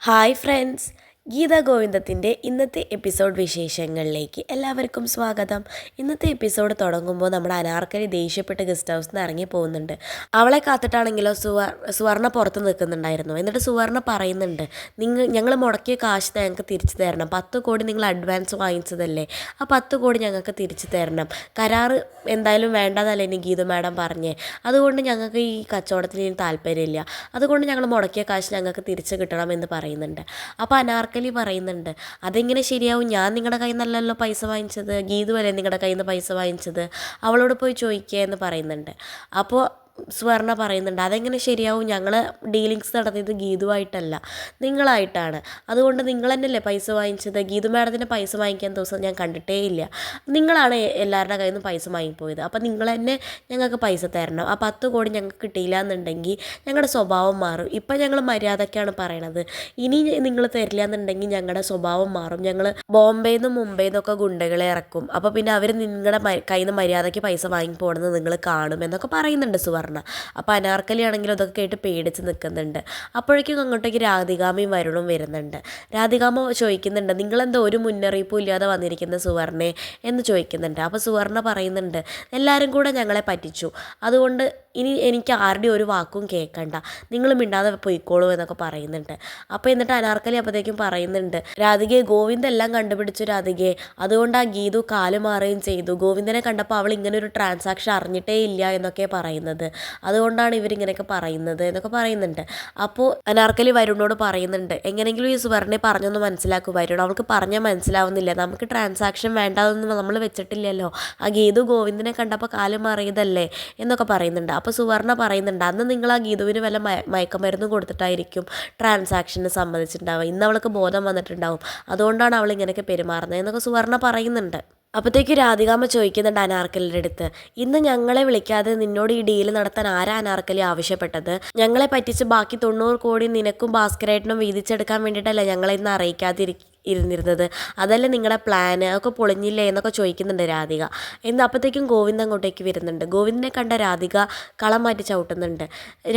Hi friends Geetha ഗോവിന്ദത്തിന്റെ ഇന്നത്തെ episode വിശേഷങ്ങളിലേക്ക് എല്ലാവർക്കും സ്വാഗതം. ഇന്നത്തെ എപ്പിസോഡ് തുടങ്ങുമ്പോൾ നമ്മുടെ അനാർക്കലി ദേഷ്യപ്പെട്ട് ഗസ്റ്റ് ഹൗസിൽ നിന്ന് ഇറങ്ങി പോകുന്നുണ്ട്. അവളെ കാത്തിട്ടാണെങ്കിലോ സുവർ സുവർണ പുറത്ത് നിൽക്കുന്നുണ്ടായിരുന്നു. എന്നിട്ട് സുവർണ പറയുന്നുണ്ട് നിങ്ങൾ ഞങ്ങൾ മുടക്കിയ കാശ് ഞങ്ങൾക്ക് തിരിച്ചു തരണം. പത്ത് കോടി നിങ്ങൾ അഡ്വാൻസ് വാങ്ങിച്ചതല്ലേ? ആ പത്ത് കോടി ഞങ്ങൾക്ക് തിരിച്ചു തരണം. കരാർ എന്തായാലും വേണ്ടതല്ലേ ഇനി ഗീത മാഡം പറഞ്ഞേ. അതുകൊണ്ട് ഞങ്ങൾക്ക് ഈ കച്ചവടത്തിന് ഇനി താല്പര്യമില്ല. അതുകൊണ്ട് ഞങ്ങൾ മുടക്കിയ കാശ് ഞങ്ങൾക്ക് തിരിച്ചു കിട്ടണം എന്ന് പറയുന്നുണ്ട്. അപ്പോൾ അനാർക്കലി പറയുന്നുണ്ട്. അതെങ്ങനെ ശരിയാവും? ഞാൻ നിങ്ങളുടെ കയ്യിൽ നിന്നല്ലല്ലോ പൈസ വാങ്ങിച്ചത്. ഗീതു അല്ലേ നിങ്ങളുടെ കയ്യിൽ നിന്ന് പൈസ വാങ്ങിച്ചത്? അവളോട് പോയി ചോദിക്കുക എന്ന് പറയുന്നുണ്ട്. അപ്പോൾ സ്വർണ പറയുന്നുണ്ട്. അതെങ്ങനെ ശരിയാവും? ഞങ്ങൾ ഡീലിങ്സ് നടത്തിയത് ഗീതുവായിട്ടല്ല. നിങ്ങളായിട്ടാണ്. അതുകൊണ്ട് നിങ്ങൾ തന്നെയല്ലേ പൈസ വാങ്ങിച്ചത്? ഗീതു മാഡത്തിന്റെ പൈസ വാങ്ങിക്കാൻ ദിവസം ഞാൻ കണ്ടിട്ടേ ഇല്ല. നിങ്ങളാണ് എല്ലാവരുടെ കയ്യിൽ നിന്ന് പൈസ വാങ്ങിപ്പോയത്. അപ്പോൾ നിങ്ങൾ തന്നെ ഞങ്ങൾക്ക് പൈസ തരണം. ആ പത്ത് കോടി ഞങ്ങൾക്ക് കിട്ടിയില്ല എന്നുണ്ടെങ്കിൽ ഞങ്ങളുടെ സ്വഭാവം മാറും. ഇപ്പം ഞങ്ങൾ മര്യാദക്കാണ് പറയണത്. ഇനി നിങ്ങൾ തരില്ല എന്നുണ്ടെങ്കിൽ ഞങ്ങളുടെ സ്വഭാവം മാറും. ഞങ്ങൾ ബോംബെയിൽ നിന്നും മുംബൈയിൽ നിന്നൊക്കെ ഗുണ്ടകളെ ഇറക്കും. അപ്പോൾ പിന്നെ അവർ നിങ്ങളുടെ കയ്യിൽ നിന്ന് മര്യാദയ്ക്ക് പൈസ വാങ്ങി നിങ്ങൾ കാണും എന്നൊക്കെ പറയുന്നുണ്ട് സുവർണ. അപ്പോൾ അനാർക്കലി ആണെങ്കിലും അതൊക്കെ കേട്ട് പേടിച്ച് നിൽക്കുന്നുണ്ട് അപ്പോഴേക്കും അങ്ങോട്ടേക്ക് രാധികാമയും വരുണും വരുന്നുണ്ട്. രാധികാമ ചോദിക്കുന്നുണ്ട് നിങ്ങളെന്താ ഒരു മുന്നറിയിപ്പും ഇല്ലാതെ വന്നിരിക്കുന്ന സുവർണെ? എന്ന് ചോദിക്കുന്നുണ്ട്. അപ്പോൾ സുവർണ പറയുന്നുണ്ട് എല്ലാവരും കൂടെ ഞങ്ങളെ പറ്റിച്ചു. അതുകൊണ്ട് ഇനി എനിക്ക് ആരുടെയും ഒരു വാക്കും കേൾക്കണ്ട നിങ്ങൾ മിണ്ടാതെ പോയിക്കോളൂ എന്നൊക്കെ പറയുന്നുണ്ട്. അപ്പോൾ എന്നിട്ട് അനാർക്കലി അപ്പോഴത്തേക്കും പറയുന്നുണ്ട് രാധികയെ ഗോവിന്ദ എല്ലാം കണ്ടുപിടിച്ചു രാധികയെ. അതുകൊണ്ട് ആ ഗീതു കാൽ മാറുകയും ചെയ്തു. ഗോവിന്ദനെ കണ്ടപ്പോൾ അവൾ ഇങ്ങനെ ഒരു ട്രാൻസാക്ഷൻ അറിഞ്ഞിട്ടേ ഇല്ല എന്നൊക്കെ പറയുന്നത്. അതുകൊണ്ടാണ് ഇവരിങ്ങനെയൊക്കെ പറയുന്നത് എന്നൊക്കെ പറയുന്നുണ്ട്. അപ്പോൾ അനാർക്കലി വരുണോട് പറയുന്നുണ്ട് എങ്ങനെയെങ്കിലും ഈ സുവർണെ പറഞ്ഞൊന്ന് മനസ്സിലാക്കും വരുൺ. അവൾക്ക് പറഞ്ഞാൽ മനസ്സിലാവുന്നില്ല. നമുക്ക് ട്രാൻസാക്ഷൻ വേണ്ടതൊന്നും നമ്മൾ വെച്ചിട്ടില്ലല്ലോ. ആ ഗീതു ഗോവിന്ദനെ കണ്ടപ്പോൾ കാൽ മാറിയതല്ലേ? എന്നൊക്കെ പറയുന്നുണ്ട്. അപ്പോൾ സുവർണ പറയുന്നുണ്ട് അന്ന് നിങ്ങൾ ആ ഗീതുവിന് വല്ല മയ മയക്കമരുന്ന് കൊടുത്തിട്ടായിരിക്കും ട്രാൻസാക്ഷന് സമ്മതിച്ചിട്ടുണ്ടാവുക. ഇന്ന് അവൾക്ക് ബോധം വന്നിട്ടുണ്ടാവും. അതുകൊണ്ടാണ് അവൾ ഇങ്ങനെയൊക്കെ പെരുമാറുന്നത് എന്നൊക്കെ സുവർണ പറയുന്നുണ്ട്. അപ്പോഴത്തേക്ക് രാധികാമ്മ ചോദിക്കുന്നുണ്ട് അനാർക്കലിന്റെ അടുത്ത് ഇന്ന് ഞങ്ങളെ വിളിക്കാതെ നിന്നോട് ഈ ഡീൽ നടത്താൻ ആരാ അനാർക്കലി ആവശ്യപ്പെട്ടത്? ഞങ്ങളെ പറ്റിച്ച് ബാക്കി തൊണ്ണൂറ് കോടി നിനക്കും ഭാസ്കരേട്ടനും വീതിച്ചെടുക്കാൻ വേണ്ടിയിട്ടല്ല ഞങ്ങളെ ഇന്ന് അറിയിക്കാതിരിക്കും ഇരുന്നിരുന്നത്. അതല്ല നിങ്ങളുടെ പ്ലാന് അതൊക്കെ പൊളിഞ്ഞില്ലേ എന്നൊക്കെ ചോദിക്കുന്നുണ്ട് രാധിക. എന്ന് അപ്പോഴത്തേക്കും ഗോവിന്ദ് അങ്ങോട്ടേക്ക് വരുന്നുണ്ട്. ഗോവിന്ദിനെ കണ്ട രാധിക കളം മാറ്റി ചവിട്ടുന്നുണ്ട്.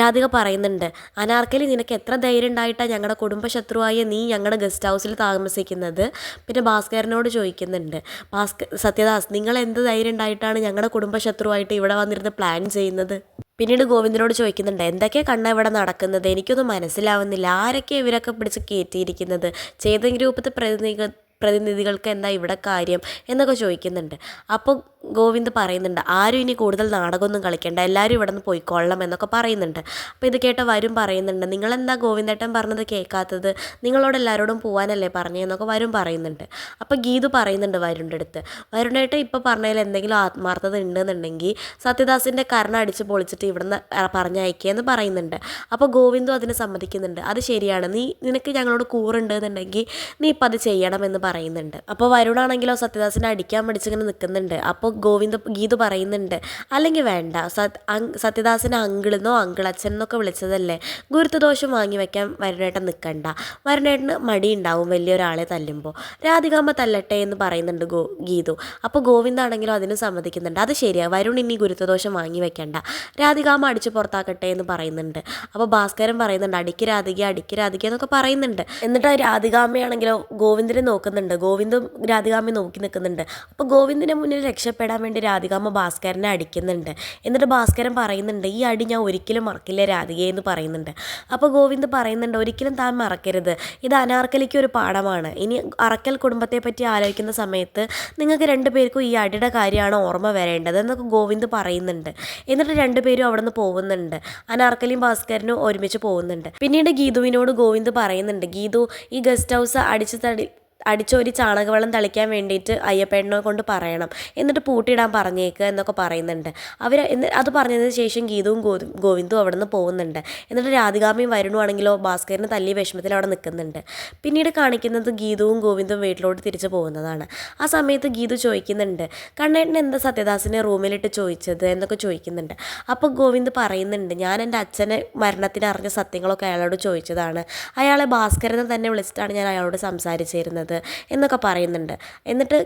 രാധിക പറയുന്നുണ്ട് അനാർക്കലി നിനക്ക് എത്ര ധൈര്യം ഉണ്ടായിട്ടാണ് ഞങ്ങളുടെ കുടുംബശത്രുവായ നീ ഞങ്ങളുടെ ഗസ്റ്റ് ഹൗസിൽ താമസിക്കുന്നത്? പിന്നെ ഭാസ്കരനോട് ചോദിക്കുന്നുണ്ട് ഭാസ്കർ സത്യദാസ് നിങ്ങൾ എന്ത് ധൈര്യം ഉണ്ടായിട്ടാണ് ഞങ്ങളുടെ കുടുംബശത്രുവായിട്ട് ഇവിടെ വന്നിരുന്ന് പ്ലാൻ ചെയ്യുന്നത്? പിന്നീട് ഗോവിന്ദനോട് ചോദിക്കുന്നുണ്ട് എന്തൊക്കെ കണ്ണ ഇവിടെ നടക്കുന്നത്? എനിക്കൊന്നും മനസ്സിലാവുന്നില്ല. ആരൊക്കെ ഇവരൊക്കെ പിടിച്ച് കയറ്റിയിരിക്കുന്നത്? ചേതൻ ഗ്രൂപ്പത്തെ പ്രതിനിധികൾ പ്രതിനിധികൾക്ക് എന്താ ഇവിടെ കാര്യം എന്നൊക്കെ ചോദിക്കുന്നുണ്ട്. അപ്പോൾ ഗോവിന്ദ് പറയുന്നുണ്ട് ആരും ഇനി കൂടുതൽ നാടകമൊന്നും കളിക്കേണ്ട എല്ലാവരും ഇവിടെ നിന്ന് പോയിക്കൊള്ളണം എന്നൊക്കെ പറയുന്നുണ്ട്. അപ്പോൾ ഇത് കേട്ട വരും പറയുന്നുണ്ട് നിങ്ങളെന്താ ഗോവിന്ദേട്ടൻ പറഞ്ഞത് കേൾക്കാത്തത്? നിങ്ങളോട് എല്ലാവരോടും പോകാനല്ലേ പറഞ്ഞതെന്നൊക്കെ വരും പറയുന്നുണ്ട്. അപ്പോൾ ഗീതു പറയുന്നുണ്ട് വരുണിന്റെ അടുത്ത് വരുണേട്ടൻ ഇപ്പോൾ പറഞ്ഞതിൽ എന്തെങ്കിലും ആത്മാർത്ഥത ഉണ്ടെന്നുണ്ടെങ്കിൽ സത്യദാസിന്റെ കരണ അടിച്ച് പൊളിച്ചിട്ട് ഇവിടുന്ന് പറഞ്ഞയക്കുകയെന്ന് പറയുന്നുണ്ട്. അപ്പോൾ ഗോവിന്ദു അതിന് സമ്മതിക്കുന്നുണ്ട് അത് ശരിയാണ് നീ നിനക്ക് ഞങ്ങളോട് കൂറുണ്ടെന്നുണ്ടെങ്കിൽ നീ ഇപ്പം അത് ചെയ്യണമെന്ന് പറയുന്നുണ്ട്. അപ്പോൾ വരുണാണെങ്കിലോ സത്യദാസിനെ അടിക്കാൻ പഠിച്ചിങ്ങനെ നിൽക്കുന്നുണ്ട് അപ്പോൾ ഗോവിന്ദ ഗീതു പറയുന്നുണ്ട്. അല്ലെങ്കിൽ വേണ്ട. സത് സത്യദാസിനെ അങ്കിളെന്നോ അങ്കിളച്ഛൻ എന്നൊക്കെ വിളിച്ചതല്ലേ? ഗുരുത്വദോഷം വാങ്ങി വെക്കാൻ വരുണേട്ടൻ നിൽക്കണ്ട വരുണേട്ടന് ഉണ്ടാവും വലിയൊരാളെ തല്ലുമ്പോൾ രാധികാമ്മ തല്ലട്ടെ എന്ന് പറയുന്നുണ്ട് ഗോ ഗീതു. അപ്പോൾ ഗോവിന്ദാണെങ്കിലും അതിന് സമ്മതിക്കുന്നുണ്ട്. അത് ശരിയാണ് വരുൺ ഇനി ഗുരുത്വദോഷം വാങ്ങി വെക്കണ്ട. രാധികാമ്മ അടിച്ച് പുറത്താക്കട്ടെ എന്ന് പറയുന്നുണ്ട്. അപ്പോൾ ഭാസ്കരൻ പറയുന്നുണ്ട് അടിക്ക് രാധിക അടിക്ക് രാധിക എന്നൊക്കെ പറയുന്നുണ്ട്. എന്നിട്ട് രാധികാമ്മയാണെങ്കിലോ ഗോവിന്ദനെ നോക്കുന്നുണ്ട്. ഗോവിന്ദും രാധികാമ്മ നോക്കി നിൽക്കുന്നുണ്ട്. അപ്പോൾ ഗോവിന്ദിന്റെ മുന്നിൽ രക്ഷപ്പെടാൻ വേണ്ടി രാധികാമ്മ ഭാസ്കരനെ അടിക്കുന്നുണ്ട്. എന്നിട്ട് ഭാസ്കരൻ പറയുന്നുണ്ട് ഈ അടി ഞാൻ ഒരിക്കലും മറക്കില്ല രാധികയെ എന്ന് പറയുന്നുണ്ട്. അപ്പോൾ ഗോവിന്ദ് പറയുന്നുണ്ട് ഒരിക്കലും താൻ മറക്കരുത്. ഇത് അനാർക്കലിക്ക് ഒരു പാഠമാണ്. ഇനി അറക്കൽ കുടുംബത്തെ പറ്റി ആലോചിക്കുന്ന സമയത്ത് നിങ്ങൾക്ക് രണ്ടുപേർക്കും ഈ അടിയുടെ കാര്യമാണ് ഓർമ്മ വരേണ്ടത് എന്നൊക്കെ ഗോവിന്ദ് പറയുന്നുണ്ട്. എന്നിട്ട് രണ്ടുപേരും അവിടെ നിന്ന് പോകുന്നുണ്ട്. അനാർക്കലിയും ഭാസ്കരനും ഒരുമിച്ച് പോകുന്നുണ്ട്. പിന്നീട് ഗീതുവിനോട് ഗോവിന്ദ് പറയുന്നുണ്ട് ഗീതു ഈ ഗസ്റ്റ് ഹൗസ് അടിച്ചു തടി അടിച്ചൊരു ചാണകവെള്ളം തളിക്കാൻ വേണ്ടിയിട്ട് അയ്യപ്പേട്ടനെ കൊണ്ട് പറയണം. എന്നിട്ട് പൂട്ടിയിടാൻ പറഞ്ഞേക്കുക എന്നൊക്കെ പറയുന്നുണ്ട്. അവർ അത് പറഞ്ഞതിന് ശേഷം ഗീതവും ഗോവിന്ദും അവിടെ നിന്ന് പോകുന്നുണ്ട്. എന്നിട്ട് രാധികാമ്മയും വരുണുവാണെങ്കിലോ ഭാസ്കരന് തല്ലി വിഷമത്തിൽ അവിടെ നിൽക്കുന്നുണ്ട്. പിന്നീട് കാണിക്കുന്നത് ഗീതവും ഗോവിന്ദും വീട്ടിലോട്ട് തിരിച്ചു പോകുന്നതാണ്. ആ സമയത്ത് ഗീതു ചോദിക്കുന്നുണ്ട് കണ്ണേട്ടൻ എന്താ സത്യദാസിനെ റൂമിലിട്ട് ചോദിച്ചത്? എന്നൊക്കെ ചോദിക്കുന്നുണ്ട്. അപ്പോൾ ഗോവിന്ദ് പറയുന്നുണ്ട് ഞാൻ എന്റെ അച്ഛനെ മരണത്തിന് അറിഞ്ഞ സത്യങ്ങളൊക്കെ അയാളോട് ചോദിച്ചതാണ്. അയാളെ ഭാസ്കരനെ തന്നെ വിളിച്ചിട്ടാണ് ഞാൻ അയാളോട് സംസാരിച്ചിരുന്നത്. എന്നൊക്കെ പറയുന്നുണ്ട്. എന്നിട്ട്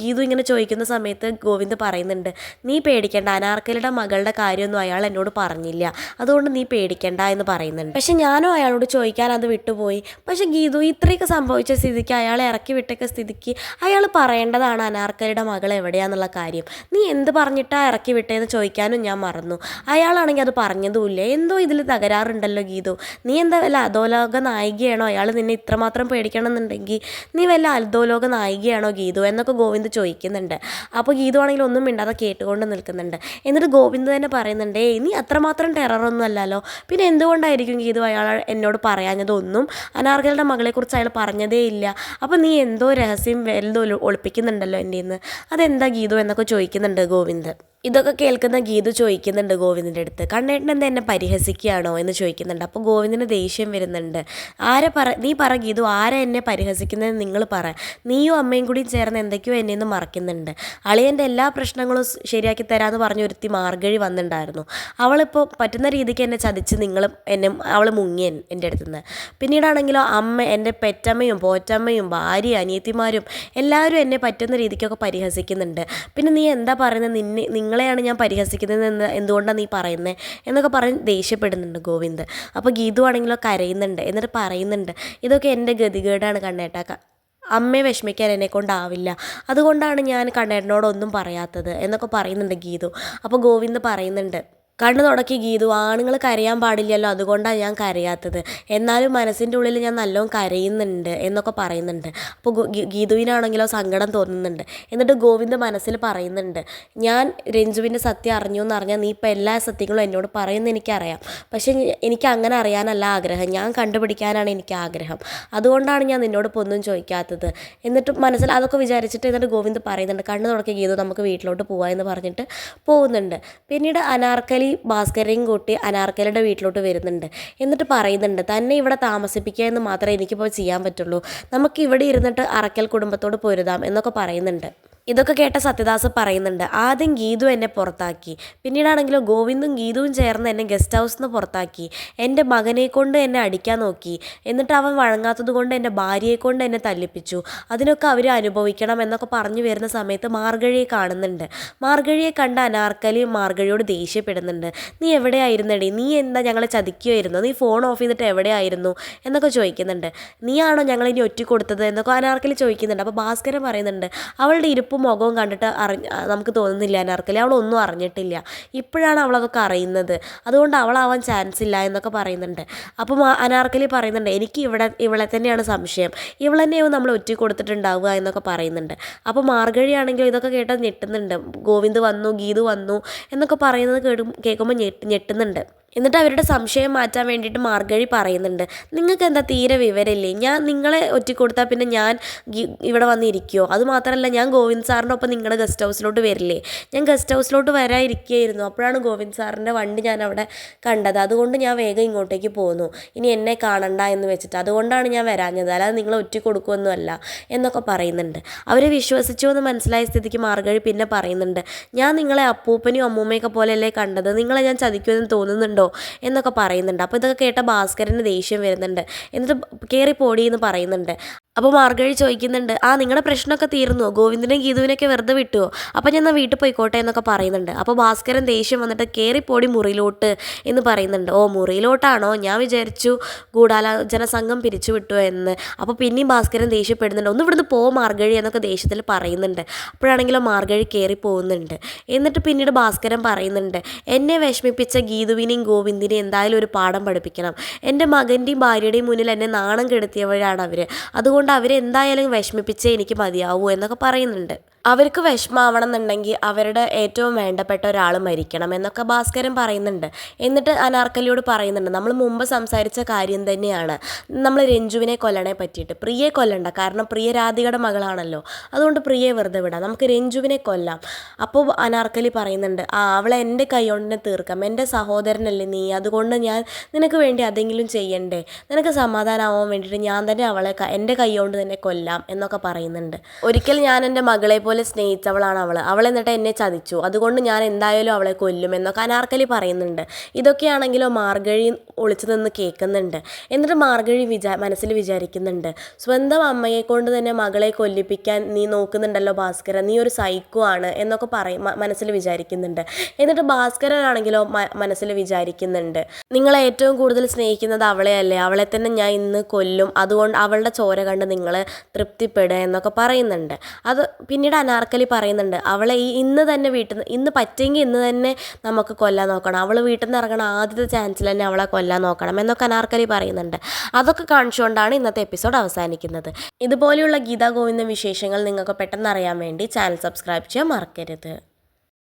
ഗീതു ഇങ്ങനെ ചോദിക്കുന്ന സമയത്ത് ഗോവിന്ദ് പറയുന്നുണ്ട് നീ പേടിക്കേണ്ട അനാർക്കലിയുടെ മകളുടെ കാര്യമൊന്നും അയാൾ എന്നോട് പറഞ്ഞില്ല. അതുകൊണ്ട് നീ പേടിക്കേണ്ട എന്ന് പറയുന്നുണ്ട്. പക്ഷെ ഞാനും അയാളോട് ചോദിക്കാൻ അത് വിട്ടുപോയി. പക്ഷെ ഗീതു ഇത്രയൊക്കെ സംഭവിച്ച സ്ഥിതിക്ക് അയാളെ ഇറക്കി വിട്ടൊക്കെ സ്ഥിതിക്ക് അയാൾ പറയേണ്ടതാണ് അനാർക്കലിയുടെ മകൾ എവിടെയാന്നുള്ള കാര്യം. നീ എന്ത് പറഞ്ഞിട്ടാ ഇറക്കി വിട്ടേന്ന് ചോദിക്കാനും ഞാൻ മറന്നു. അയാളാണെങ്കിൽ അത് പറഞ്ഞതുമില്ല. എന്തോ ഇതിൽ തകരാറുണ്ടല്ലോ ഗീതു. നീ എന്താ വല്ല അധോലോക നായികയാണോ? അയാൾ നിന്നെ ഇത്രമാത്രം പേടിക്കണമെന്നുണ്ടെങ്കിൽ നീ വല്ല അൽദോലോക നായികയാണോ ഗീതു എന്നൊക്കെ ഗോവിന്ദ് ചോദിക്കുന്നുണ്ട്. അപ്പോൾ ഗീതു ആണെങ്കിൽ ഒന്നും മിണ്ടാതെ കേട്ടുകൊണ്ട് നിൽക്കുന്നുണ്ട്. എന്നിട്ട് ഗോവിന്ദ് തന്നെ പറയുന്നുണ്ട് നീ അത്രമാത്രം ടെററൊന്നും അല്ലല്ലോ. പിന്നെ എന്തുകൊണ്ടായിരിക്കും ഗീതു അയാൾ എന്നോട് പറയാഞ്ഞതൊന്നും? അനാർഗലുടെ മകളെക്കുറിച്ച് അയാൾ പറഞ്ഞതേ ഇല്ല. അപ്പോൾ നീ എന്തോ രഹസ്യം വലുതൊലു ഒളിപ്പിക്കുന്നുണ്ടല്ലോ എന്റെ നിന്ന് അതെന്താ ഗീതു എന്നൊക്കെ ചോദിക്കുന്നുണ്ട് ഗോവിന്ദ്. ഇതൊക്കെ കേൾക്കുന്ന ഗീതു ചോദിക്കുന്നുണ്ട് ഗോവിന്ദിന്റെ അടുത്ത്. കണ്ണേട്ടൻ എന്താ എന്നെ പരിഹസിക്കുകയാണോ? എന്ന് ചോദിക്കുന്നുണ്ട്. അപ്പോൾ ഗോവിന്ദിന് ദേഷ്യം വരുന്നുണ്ട്. ആരെ പറ നീ പറ ഗീതു ആരെ എന്നെ പരിഹസിക്കുന്നത് നിങ്ങൾ പറ. നീയും അമ്മയും കൂടി ചേർന്ന് എന്തൊക്കെയോ എന്നെ നിന്ന് മറക്കുന്നുണ്ട്. അളിയന്റെ എല്ലാ പ്രശ്നങ്ങളും ശരിയാക്കി തരാമെന്ന് പറഞ്ഞ് ഒരുത്തി മാർഗഴി വന്നിട്ടുണ്ടായിരുന്നു അവളിപ്പോൾ പറ്റുന്ന രീതിക്ക് എന്നെ ചതിച്ച് നിങ്ങൾ എന്നെ അവൾ മുങ്ങി എൻ- എന്റെ അടുത്ത് നിന്ന് പിന്നീടാണെങ്കിലോ അമ്മ എന്റെ പെറ്റമ്മയും പോറ്റമ്മയും ഭാര്യ അനിയത്തിമാരും എല്ലാവരും എന്നെ പറ്റുന്ന രീതിക്കൊക്കെ പരിഹസിക്കുന്നുണ്ട്. പിന്നെ നീ എന്താ പറയുന്നത് നിന്നെ നിങ്ങളെയാണ് ഞാൻ പരിഹസിക്കുന്നത് എന്ന് എന്തുകൊണ്ടാണ് നീ പറയുന്നത് എന്നൊക്കെ പറഞ്ഞ് ദേഷ്യപ്പെടുന്നുണ്ട് ഗോവിന്ദ്. അപ്പോൾ ഗീതു ആണെങ്കിലോ കരയുന്നുണ്ട് എന്നിട്ട് പറയുന്നുണ്ട് ഇതൊക്കെ എന്റെ ഗതികേടാണ് കണ്ണേട്ടാ. അമ്മയെ വിഷമിക്കാൻ എന്നെ കൊണ്ടാവില്ല. അതുകൊണ്ടാണ് ഞാൻ കണ്ണേട്ടനോടൊന്നും പറയാത്തത് എന്നൊക്കെ പറയുന്നുണ്ട് ഗീതു. അപ്പോൾ ഗോവിന്ദ് പറയുന്നുണ്ട് കണ്ണു തുടക്കി ഗീതു ആണുങ്ങൾ കരയാൻ പാടില്ലല്ലോ അതുകൊണ്ടാണ് ഞാൻ കരയാത്തത്. എന്നാലും മനസ്സിന്റെ ഉള്ളിൽ ഞാൻ നല്ലോണം കരയുന്നുണ്ട് എന്നൊക്കെ പറയുന്നുണ്ട്. അപ്പോൾ ഗീതുവിനാണെങ്കിലോ സങ്കടം തോന്നുന്നുണ്ട്. എന്നിട്ട് ഗോവിന്ദ് മനസ്സിൽ പറയുന്നുണ്ട് ഞാൻ രഞ്ജുവിന്റെ സത്യം അറിഞ്ഞു എന്ന് അറിഞ്ഞാൽ നീ ഇപ്പോൾ എല്ലാ സത്യങ്ങളും എന്നോട് പറയുമെന്ന് എനിക്കറിയാം. പക്ഷേ എനിക്ക് അങ്ങനെ അറിയാനല്ല ആഗ്രഹം. ഞാൻ കണ്ടുപിടിക്കാനാണ് എനിക്ക് ആഗ്രഹം. അതുകൊണ്ടാണ് ഞാൻ നിന്നോട് ഇപ്പോൾ ഒന്നും ചോദിക്കാത്തത്. എന്നിട്ട് മനസ്സിൽ അതൊക്കെ വിചാരിച്ചിട്ട് എന്നിട്ട് ഗോവിന്ദ് പറയുന്നുണ്ട് കണ്ണു തുടക്കി ഗീതു നമുക്ക് വീട്ടിലോട്ട് പോവാ എന്ന് പറഞ്ഞിട്ട് പോകുന്നുണ്ട്. പിന്നീട് അനാർക്കലി ഭാസ്കരെയും കൂട്ടി അനാർക്കലിയുടെ വീട്ടിലോട്ട് വരുന്നുണ്ട്. എന്നിട്ട് പറയുന്നുണ്ട് തന്നെ ഇവിടെ താമസിപ്പിക്കുക എന്ന് മാത്രമേ എനിക്കിപ്പോൾ ചെയ്യാൻ പറ്റുള്ളൂ. നമുക്ക് ഇവിടെ ഇരുന്നിട്ട് അറക്കൽ കുടുംബത്തോട് പൊരുതാം എന്നൊക്കെ പറയുന്നുണ്ട്. ഇതൊക്കെ കേട്ട സത്യദാസ് പറയുന്നുണ്ട് ആദ്യം ഗീതു എന്നെ പുറത്താക്കി പിന്നീടാണെങ്കിലോ ഗോവിന്ദും ഗീതുവും ചേർന്ന് എന്നെ ഗസ്റ്റ് ഹൗസിൽ നിന്ന് പുറത്താക്കി എന്റെ മകനെ കൊണ്ട് എന്നെ അടിക്കാൻ നോക്കി എന്നിട്ട് അവൻ വഴങ്ങാത്തത് കൊണ്ട് എന്റെ ഭാര്യയെ കൊണ്ട് എന്നെ തല്ലിപ്പിച്ചു. അതിനൊക്കെ അവർ അനുഭവിക്കണം എന്നൊക്കെ പറഞ്ഞു വരുന്ന സമയത്ത് മാർഗഴിയെ കാണുന്നുണ്ട്. മാർഗഴിയെ കണ്ട അനാർക്കലി മാർഗഴിയോട് ദേഷ്യപ്പെടുന്നുണ്ട്. നീ എവിടെയായിരുന്നടി? നീ എന്താ ഞങ്ങളെ ചതിക്കുകയായിരുന്നു നീ ഫോൺ ഓഫ് ചെയ്തിട്ട് എവിടെയായിരുന്നു? എന്നൊക്കെ ചോദിക്കുന്നുണ്ട്. നീയാണോ ഞങ്ങളിനി ഒറ്റ കൊടുത്തത്? എന്നൊക്കെ അനാർക്കലി ചോദിക്കുന്നുണ്ട്. അപ്പോൾ ഭാസ്കരൻ പറയുന്നുണ്ട് അവളുടെ ഇരിപ്പും മുഖവും കണ്ടിട്ട് അറി നമുക്ക് തോന്നുന്നില്ല എന്നറക്കില്ല അവളൊന്നും അറിഞ്ഞിട്ടില്ല. ഇപ്പോഴാണ് അവളതൊക്കെ അറിയുന്നത് അതുകൊണ്ട് അവളാവാൻ ചാൻസ് ഇല്ല എന്നൊക്കെ പറയുന്നുണ്ട്. അപ്പം അനാർക്കലി പറയുന്നുണ്ട് എനിക്ക് ഇവിടെ ഇവളെ തന്നെയാണ് സംശയം. ഇവളെ തന്നെയാവും നമ്മൾ ഒറ്റ കൊടുത്തിട്ടുണ്ടാവുക എന്നൊക്കെ പറയുന്നുണ്ട്. അപ്പോൾ മാർഗഴിയാണെങ്കിൽ ഇതൊക്കെ കേട്ടാൽ ഞെട്ടുന്നുണ്ട്. ഗോവിന്ദ് വന്നു ഗീതു വന്നു എന്നൊക്കെ പറയുന്നത് കേൾക്കുമ്പോൾ ഞെട്ട് ഞെട്ടുന്നുണ്ട്. എന്നിട്ട് അവരുടെ സംശയം മാറ്റാൻ വേണ്ടിയിട്ട് മാർഗഴി പറയുന്നുണ്ട്. നിങ്ങൾക്ക് എന്താ തീരെ വിവരമില്ലേ? ഞാൻ നിങ്ങളെ ഒറ്റ കൊടുത്താൽ പിന്നെ ഞാൻ ഇവിടെ വന്നിരിക്കുമോ അത് മാത്രമല്ല ഞാൻ ഗോവിന്ദ് സാറിന്റെ ഒപ്പം നിങ്ങളുടെ ഗസ്റ്റ് ഹൗസിലോട്ട് വരില്ലേ? ഞാൻ ഗസ്റ്റ് ഹൗസിലോട്ട് വരാതിരിക്കുകയായിരുന്നു അപ്പോഴാണ് ഗോവിന്ദ് സാറിന്റെ വണ്ടി ഞാൻ അവിടെ കണ്ടത്. അതുകൊണ്ട് ഞാൻ വേഗം ഇങ്ങോട്ടേക്ക് പോന്നു. ഇനി എന്നെ കാണണ്ട എന്ന് വെച്ചിട്ട്. അതുകൊണ്ടാണ് ഞാൻ വരാഞ്ഞത്. അല്ലാതെ നിങ്ങൾ ഒറ്റ കൊടുക്കുമൊന്നുമല്ല എന്നൊക്കെ പറയുന്നുണ്ട്. അവരെ വിശ്വസിച്ചു എന്ന് മനസ്സിലായ സ്ഥിതിക്ക് മാർഗഴി പിന്നെ പറയുന്നുണ്ട്. ഞാൻ നിങ്ങളെ അപ്പൂപ്പനും അമ്മൂമ്മയൊക്കെ പോലെയല്ലേ കണ്ടത്? നിങ്ങളെ ഞാൻ ചതിക്കുമെന്ന് തോന്നുന്നുണ്ടോ? എന്നൊക്കെ പറയുന്നുണ്ട്. അപ്പോൾ ഇതൊക്കെ കേട്ട ഭാസ്കരന് ദേഷ്യം വരുന്നുണ്ട്. എന്നിട്ട് കയറി പോടി എന്ന് പറയുന്നുണ്ട്. അപ്പോൾ മാർഗഴി ചോദിക്കുന്നുണ്ട് ആ നിങ്ങളുടെ പ്രശ്നമൊക്കെ തീർന്നു? ഗോവിന്ദനും ഗീതുവിനൊക്കെ വെറുതെ വിട്ടുവോ? അപ്പോൾ ഞാൻ വീട്ടിൽ പോയിക്കോട്ടെ എന്നൊക്കെ പറയുന്നുണ്ട്. അപ്പോൾ ഭാസ്കരൻ ദേഷ്യം വന്നിട്ട് കയറിപ്പോടി മുറിയിലോട്ട് എന്ന് പറയുന്നുണ്ട്. ഓ മുറിയിലോട്ടാണോ? ഞാൻ വിചാരിച്ചു ഗൂഢാലോചന സംഘം പിരിച്ചു വിട്ടു എന്ന്. അപ്പോൾ പിന്നെയും ഭാസ്കരൻ ദേഷ്യപ്പെടുന്നുണ്ട്. ഒന്ന് ഇവിടുന്ന് പോ മാർഗഴി എന്നൊക്കെ ദേഷ്യത്തിൽ പറയുന്നുണ്ട്. അപ്പോഴാണെങ്കിലോ മാർഗഴി കയറി പോകുന്നുണ്ട്. എന്നിട്ട് പിന്നീട് ഭാസ്കരൻ പറയുന്നുണ്ട് എന്നെ വിഷമിപ്പിച്ച ഗീതുവിനെയും ഗോവിന്ദിനെയും എന്തായാലും ഒരു പാഠം പഠിപ്പിക്കണം. എന്റെ മകന്റെയും ഭാര്യയുടെയും മുന്നിൽ എന്നെ നാണം കെടുത്തിയവരാണ് അവർ അതുകൊണ്ട് അവരെ എന്തായാലും വിഷമിപ്പിച്ചേ എനിക്ക് മതിയാവൂ എന്നൊക്കെ പറയുന്നുണ്ട്. അവർക്ക് വിഷമാവണം എന്നുണ്ടെങ്കിൽ അവരുടെ ഏറ്റവും വേണ്ടപ്പെട്ട ഒരാൾ മരിക്കണം എന്നൊക്കെ ഭാസ്കരൻ പറയുന്നുണ്ട്. എന്നിട്ട് അനാർക്കലിയോട് പറയുന്നുണ്ട് നമ്മൾ മുമ്പ് സംസാരിച്ച കാര്യം തന്നെയാണ്. നമ്മൾ രഞ്ജുവിനെ കൊല്ലണേ പറ്റിയിട്ട്. പ്രിയെ കൊല്ലണ്ട. കാരണം പ്രിയ രാധികയുടെ മകളാണല്ലോ. അതുകൊണ്ട് പ്രിയെ വെറുതെ വിടാം. നമുക്ക് രഞ്ജുവിനെ കൊല്ലാം. അപ്പോൾ അനാർക്കലി പറയുന്നുണ്ട് ആ അവളെ എന്റെ കൈകൊണ്ട് തന്നെ തീർക്കാം. എന്റെ സഹോദരനല്ലേ നീ. അതുകൊണ്ട് ഞാൻ നിനക്ക് വേണ്ടി അതെങ്കിലും ചെയ്യണ്ടേ. നിനക്ക് സമാധാനമാവാൻ വേണ്ടിയിട്ട് ഞാൻ തന്നെ അവളെ എന്റെ കൈകൊണ്ട് തന്നെ കൊല്ലാം എന്നൊക്കെ പറയുന്നുണ്ട്. ഒരിക്കൽ ഞാൻ എന്റെ മകളെ പോലെ സ്നേഹിച്ചവളാണ് അവൾ അവൾ എന്നിട്ട് എന്നെ ചതിച്ചു. അതുകൊണ്ട് ഞാൻ എന്തായാലും അവളെ കൊല്ലുമെന്നൊക്കെ അനാർക്കലി പറയുന്നുണ്ട്. ഇതൊക്കെയാണെങ്കിലോ മാർഗഴി ഒളിച്ചു നിന്ന് കേൾക്കുന്നുണ്ട്. എന്നിട്ട് മാർഗഴി വിചാ മനസ്സിൽ വിചാരിക്കുന്നുണ്ട്. സ്വന്തം അമ്മയെ കൊണ്ട് തന്നെ മകളെ കൊല്ലിപ്പിക്കാൻ നീ നോക്കുന്നുണ്ടല്ലോ ഭാസ്കര നീ ഒരു സൈക്കോ ആണ് എന്നൊക്കെ പറയും മനസ്സിൽ വിചാരിക്കുന്നുണ്ട്. എന്നിട്ട് ഭാസ്കരനാണെങ്കിലോ മനസ്സിൽ വിചാരിക്കുന്നുണ്ട്. നിങ്ങളെ ഏറ്റവും കൂടുതൽ സ്നേഹിക്കുന്നത് അവളെയല്ലേ? അവളെ തന്നെ ഞാൻ ഇന്ന് കൊല്ലും. അതുകൊണ്ട് അവളുടെ ചോര കണ്ട് നിങ്ങൾ തൃപ്തിപ്പെടുക എന്നൊക്കെ പറയുന്നുണ്ട്. അത് പിന്നീട് അനാർക്കലി പറയുന്നുണ്ട്. അവളെ ഈ ഇന്ന് തന്നെ വീട്ടിൽ നിന്ന് ഇന്ന് പറ്റുമെങ്കിൽ ഇന്ന് തന്നെ നമുക്ക് കൊല്ലാൻ നോക്കണം. അവൾ വീട്ടിൽ നിന്ന് ഇറങ്ങണ ആദ്യത്തെ ചാൻസിൽ തന്നെ അവളെ കൊല്ലാൻ നോക്കണം എന്നൊക്കെ അനാർക്കലി പറയുന്നുണ്ട്. അതൊക്കെ കാണിച്ചുകൊണ്ടാണ് ഇന്നത്തെ എപ്പിസോഡ് അവസാനിക്കുന്നത്. ഇതുപോലെയുള്ള ഗീതാ ഗോവിന്ദ വിശേഷങ്ങൾ നിങ്ങൾക്ക് പെട്ടെന്ന് അറിയാൻ വേണ്ടി ചാനൽ സബ്സ്ക്രൈബ് ചെയ്യാൻ മറക്കരുത്.